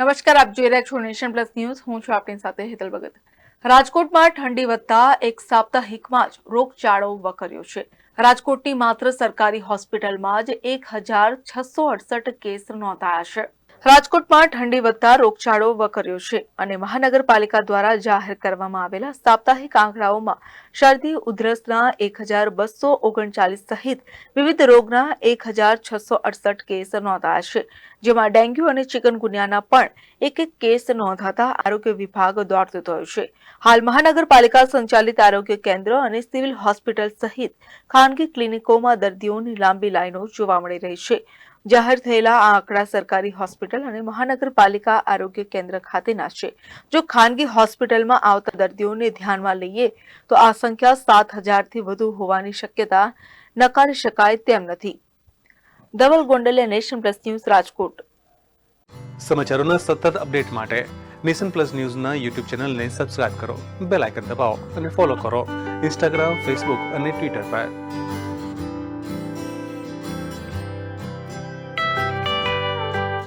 નમસ્કાર, આપ જોઈ રહ્યા છો નેશન પ્લસ ન્યૂઝ. હું છું આપની સાથે હેતલ ભગત. રાજકોટમાં ઠંડી વધતા એક સાપ્તાહિકમાં જ રોગચાળો વકર્યો છે. રાજકોટની માત્ર સરકારી હોસ્પિટલમાં જ એક હજાર છસો અડસઠ કેસ નોંધાયા છે. રાજકોટમાં ઠંડી વધતા રોગચાળો વકર્યો છે અને મહાનગરપાલિકા દ્વારા જાહેર કરવામાં આવેલા સાપ્તાહિક આંકડાઓમાં શરદી, ઉધરસના એક હજાર બસો ઓગણચાલીસ સહિત વિવિધ રોગના એક હજાર છસો અડસઠ કેસ નોંધાયા છે, જેમાં ડેન્ગ્યુ અને ચિકનગુનિયાના પણ એક એક કેસ નોંધાતા આરોગ્ય વિભાગ દોડતો થયો છે. હાલ મહાનગરપાલિકા સંચાલિત આરોગ્ય કેન્દ્ર અને સિવિલ હોસ્પિટલ સહિત ખાનગી ક્લિનિકોમાં દર્દીઓની લાંબી લાઈનો જોવા મળી રહી છે. જાહેર થયેલા આ આંકડા સરકારી હોસ્પિટલ અને મહાનગરપાલિકા આરોગ્ય કેન્દ્ર ખાતેના છે. જો ખાનગી હોસ્પિટલમાં આવતા દર્દીઓને ધ્યાનમાં લઈએ, તો આ સંખ્યા સાત હજારથી વધુ હોવાની શક્યતા નકારી શકાય તેમ નથી. ધવલ ગોંડલે નેશન પ્લસ ન્યૂઝ રાજકોટ. સમાચારોના સતત અપડેટ માટે નેશન પ્લસ ન્યૂઝના યુટ્યુબ ચેનલને સબસ્ક્રાઇબ કરો, બેલ આઇકન દબાવો અને ફોલો કરો ઇન્સ્ટાગ્રામ, ફેસબુક અને ટ્વિટર પર.